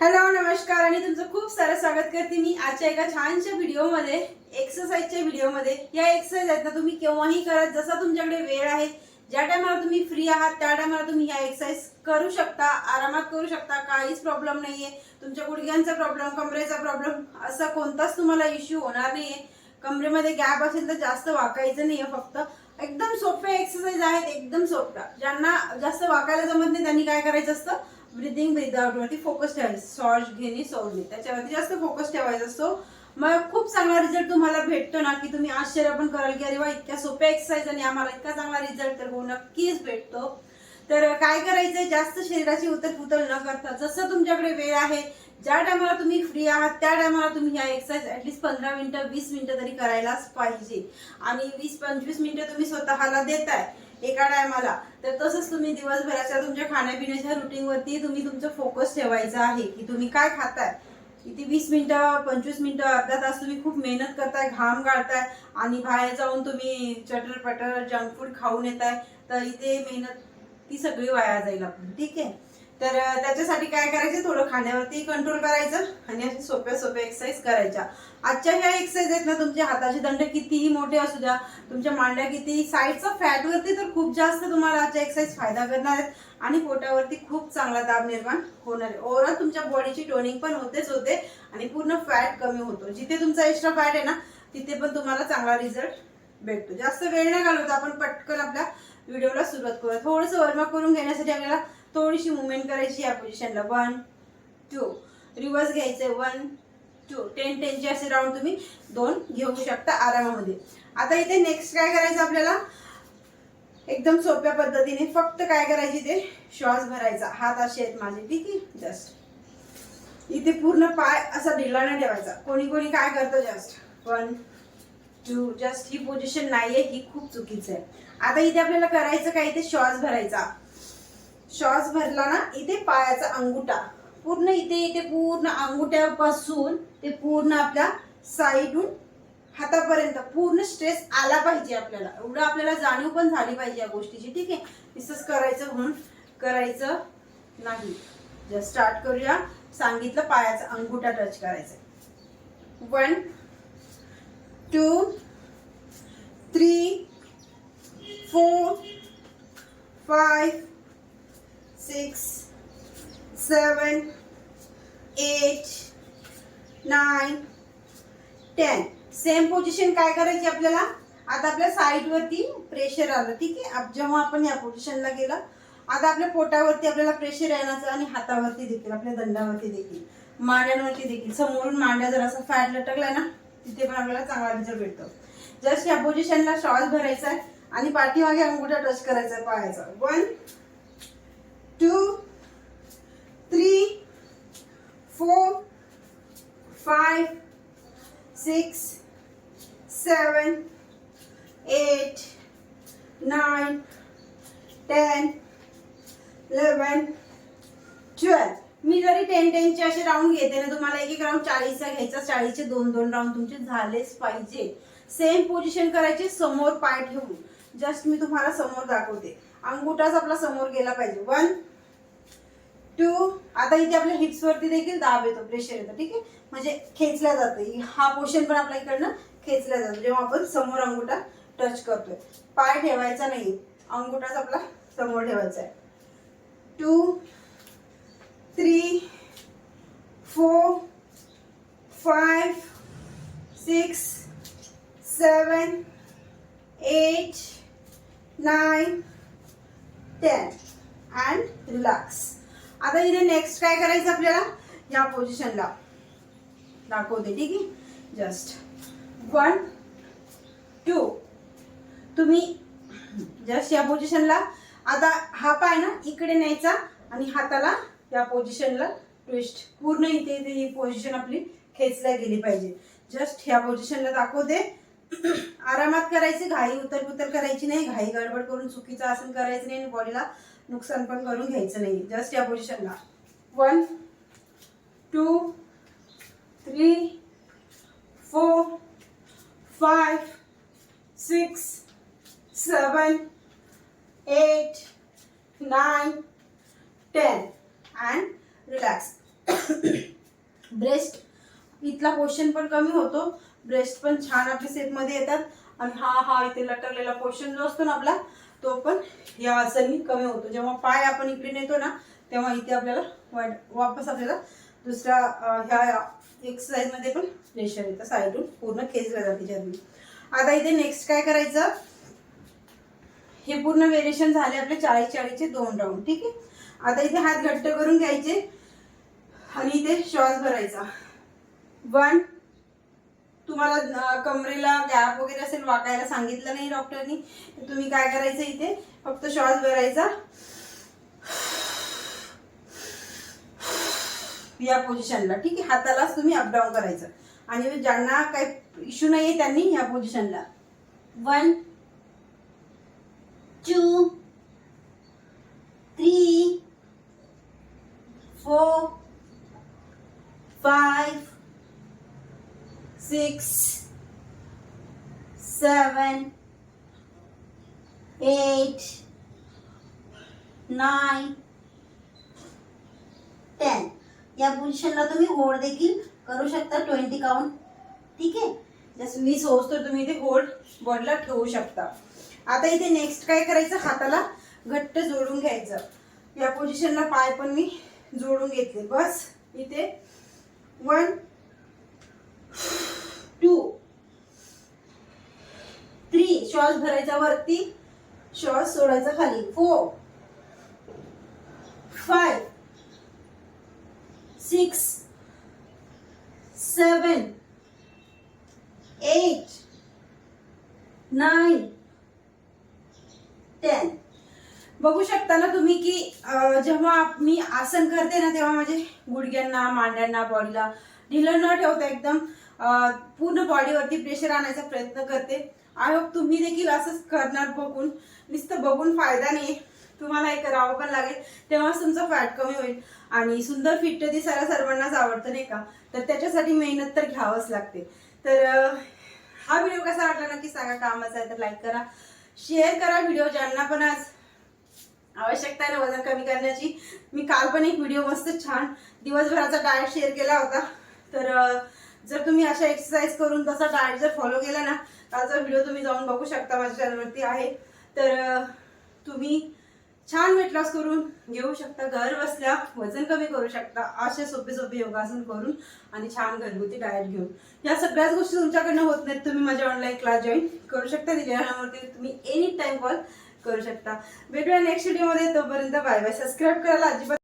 Hello नमस्कार. आणि तुमचं खूप सारं स्वागत करते मी आजच्या एका छानशा व्हिडिओमध्ये एक्सरसाइजच्या व्हिडिओमध्ये. या एक्सरसाइज आहेत ना तुम्ही केव्हाही करत जसा तुमच्याकडे वेळ आहे ज्या टायमाला तुम्ही फ्री आहात त्या टायमाला तुम्ही ह्या एक्सरसाइज करू शकता आरामात करू शकता काहीच प्रॉब्लेम नाही आहे तुमच्या गुडघ्यांचा प्रॉब्लेम कमरेचा प्रॉब्लेम असा कोणताच तुम्हाला इश्यू होणार नाहीये. कमरेमध्ये गॅप असेल तर जास्त वाकायचं नाही आहे फक्त. एकदम सोपे एक्सरसाइज आहेत एकदम सोप्या. ज्यांना जास्त वाकायला जमत नाही त्यांनी काय करायचं असतं? ब्रिदिंग ब्रिद आउट वरती फोकस ठेवायचं. श्वास घेणे सोडणे त्याच्यावरती जास्त फोकस ठेवायचा असतो. मग खूप चांगला रिझल्ट तुम्हाला भेटतो ना की तुम्ही आश्चर्य पण कराल की अरे वा इतक्या सोप्या एक्सरसाइज आणि आम्हाला इतका चांगला रिझल्ट तर हो नक्कीच भेटतो. तर काय करायचंय जास्त शरीराची उतरफुतल न करता जसं तुमच्याकडे वेळ आहे ज्या टायमाला तुम्ही फ्री आहात त्या टायमाला तुम्ही ह्या एक्सरसाइज ऍटलीस्ट पंधरा मिनिटं वीस मिनिटं तरी करायलाच पाहिजे. आणि वीस पंचवीस मिनिटं तुम्ही स्वतःला देताय. एका टायमाला. तर तसंच तुम्ही दिवसभराच्या तुमच्या खाण्यापिण्याच्या रुटीनवरती तुम्ही तुमचं फोकस ठेवायचं आहे की तुम्ही काय खाताय. किती वीस मिनटं पंचवीस मिनटं अर्धा तास तुम्ही खूप मेहनत करताय घाम गाळताय आणि बाहेर जाऊन तुम्ही चटर पटर जंक फूड खाऊन येताय. तर इथे मेहनत ती सगळी वाया जाईल आपण ठीक आहे? तर त्याच्यासाठी काय करायचं? थोडं खाण्यावरती कंट्रोल करायचं आणि अशा सोप्या सोप्या एक्सरसाइज करायच्या. आजच्या ह्या एक्सरसाइज आहेत ना तुमचे हाताचे दंड कितीही मोठे असू द्या तुमच्या मांड्या किती साईडचा फॅटवरती तर खूप जास्त तुम्हाला आजच्या एक्सरसाइज फायदा करणार आहेत. आणि पोटावरती खूप चांगला दाब निर्माण होणार आहे. ओव्हरऑल तुमच्या बॉडीची टोनिंग पण होतेच होते आणि पूर्ण फॅट कमी होतो. जिथे तुमचा एक्स्ट्रा फॅट आहे ना तिथे पण तुम्हाला चांगला रिझल्ट भेटतो. जास्त वेळ नाही घालवत आपण पटकन आपल्या व्हिडिओला सुरुवात करूया. थोडंसं वर्मा करून घेण्यासाठी आपल्याला थोडीशी मुवमेंट करायची या पोझिशनला वन टू रिवर्स घ्यायचं वन टू टेन टेनचे असे राऊंड तुम्ही दोन घेऊ शकता आरामामध्ये. आता इथे नेक्स्ट काय करायचं आपल्याला? एकदम सोप्या पद्धतीने फक्त काय करायची ते श्वास भरायचा. हात असे आहेत माझे ठीक आहे? जस्ट इथे पूर्ण पाय असा ढिला नाही ठेवायचा. कोणी कोणी काय करतं? जस्ट वन टू जस्ट ही पोझिशन नाही आहे ही खूप चुकीचं आहे. आता इथे आपल्याला करायचं काय? इथे श्वास भरायचा. श्वास भरला ना इथे पायाचा अंगुठा. पूर्ण इथे इथे पूर्ण अंगुठ्यापासून ते पूर्ण आपल्या साईडून हातापर्यंत पूर्ण स्ट्रेस आला पाहिजे आपल्याला. एवढं आपल्याला जाणीव पण झाली पाहिजे या गोष्टीची ठीक आहे? तसंच करायचं म्हणून करायचं नाही. स्टार्ट करूया. सांगितलं पायाचा अंगुठा टच करायचा. One two three four five six seven eight nine ten same position काय करायची आपल्याला? आता आपल्या साईडवरती प्रेशर आलं ठीक आहे? जेव्हा आपण या पोझिशनला गेलं आता आपल्या पोटावरती आपल्याला प्रेशर येण्याचं आणि हातावरती देखील आपल्या दंडावरती देखील मांड्यांवरती देखील. समोरून मांड्या जर असं फॅट लटकलाय ना तिथे पण आपल्याला चांगला रिझल्ट भेटतो. जस्ट या पोझिशनला श्वास भरायचा आहे आणि पाठीमागे अंगुठा टच करायचा आहे पायाचा. One two three four five, six seven eight nine ten eleven, twelve मी जरी टेन टेनचे असे राऊंड घेते ना तुम्हाला एक एक राऊंड चाळीसचा घ्यायचा चाळीसचे दोन दोन राऊंड तुमचे झालेच पाहिजे. सेम पोझिशन करायची समोर पाय ठेवून. जस्ट मी तुम्हाला समोर दाखवते. अंगुठाच आपला समोर गेला पाहिजे. वन टू आता इथे आपल्या हिप्स वरती देखील दाब येतो प्रेशर येतो ठीक आहे? म्हणजे खेचल्या जातं. हा पोर्शन पण आपल्या इकडनं खेचला जातो. जेव्हा आपण समोर अंगुठा टच करतोय. पाय ठेवायचा नाही. अंगुठाच आपला समोर ठेवायचा आहे. Two three four five six seven eight nine ten and relax आता इथे नेक्स्ट काय करायचं आपल्याला? या पोझिशनला दाखवते ठीक आहे? जस्ट वन टू तुम्ही जस्ट या पोझिशनला आता हा पाय ना इकडे न्यायचा आणि हाताला या पोझिशनला ट्विस्ट पूर्ण इथे इथे ही पोझिशन आपली खेचल्या गेली पाहिजे. जस्ट ह्या पोझिशनला दाखवते. आरामात करायचे घाई उतर पुतर करायची नाही. घाई गडबड करून चुकीचं आसन करायचं नाही आणि बॉडीला नुकसान पण करून घ्यायचं नाही. जस्ट या पोझिशनला one two three four five six seven eight nine ten and relax breast इथला पोर्शन पण कमी होतो. ब्रेस्ट पण छान आपल्या सेटमध्ये येतात. आणि हा हा इथे लटकलेला पोर्शन जो असतो ना आपला तो पण या आसननी कमी होतो. जेव्हा पाय आपण इकडे नेतो ना तेव्हा इथे आपल्याला वाट- वापस आपल्याला दुसऱ्या ह्या एक्सरसाइजमध्ये पण प्रेशर येतं. साईडून पूर्ण खेचलं जाते चरबी आता इथे नेक्स्ट काय करायचं? हे पूर्ण वेरिएशन झाले आपले चाळीस चाळीसचे दोन राऊंड ठीक आहे? आता इथे हात घट्ट करून घ्यायचे आणि इथे श्वास भरायचा. वन तुम्हाला कमरेला गॅप वगैरे असेल वाकायला सांगितलं नाही डॉक्टरनी तुम्ही काय करायचं इथे? फक्त श्वास भरायचा. या पोझिशनला ठीक आहे? हातालाच तुम्ही अपडाऊन करायचं. आणि ज्यांना काही इश्यू आहे त्यांनी ह्या पोझिशनला one two three four five six seven eight nine ten या पोझिशनला तुम्ही होल्ड देखील करू शकता ट्वेंटी काउंट ठीक आहे? जसं मी सोचतो तुम्ही इथे होल्ड बॉडीला ठेवू शकता. आता इथे नेक्स्ट काय करायचं? हाताला घट्ट जोडून घ्यायचं. या पोझिशनला पाय पण मी जोडून घेतले. बस इथे. वन टू थ्री श्वास भरायचा वरती. श्वास सोडायचा खाली. Four five six seven eight nine ten बघू शकता ना तुम्ही की जेव्हा मी आसन करते ना तेव्हा माझे गुडघ्यांना मांड्यांना बॉडीला ढिलं न ठेवता एकदम पूर्ण बॉडीवरती प्रेशर आणायचा प्रयत्न करते. आय होप तुम्ही देखील असंच करणार बघून. नुसतं बघून फायदा नाही तुम्हाला हे करावं पण लागेल. तेव्हाच तुमचं फॅट कमी होईल. आणि सुंदर फिट दिसायला सर्वांनाच आवडतं नाही का? तर त्याच्यासाठी मेहनत तर घ्यावंच लागते. तर हा व्हिडिओ कसा वाटला नक्की सांगा. कामाचा आहे तर लाईक करा. शेअर करा व्हिडिओ ज्यांना पण आज आवश्यकता आहे ना वजन कमी करण्याची. मी काल पण एक व्हिडिओ मस्त छान दिवसभराचा डायट शेअर केला होता. तर जर तुम्ही अशा एक्सरसाइज करून तसा डाएट जर फॉलो केला ना कालचा व्हिडिओ तुम्ही जाऊन बघू शकता माझ्या चॅनलवरती आहे. तर तुम्ही छान वेट लॉस करून घेऊ शकता घर बसल्या वजन कमी करू शकता असे सोपे सोपे योगासन करून आणि छान घरगुती डाएट घेऊन. या सगळ्याच गोष्टी तुमच्याकडनं होत नाहीत तुम्ही माझ्या ऑनलाईन क्लास जॉईन करू शकता दिलेल्या नंबरवरती तुम्ही एनी टाईम कॉल करू शकता. भेटूया नेक्स्ट व्हिडिओमध्ये तोपर्यंत बाय बाय सबस्क्राईब करायला अजिबात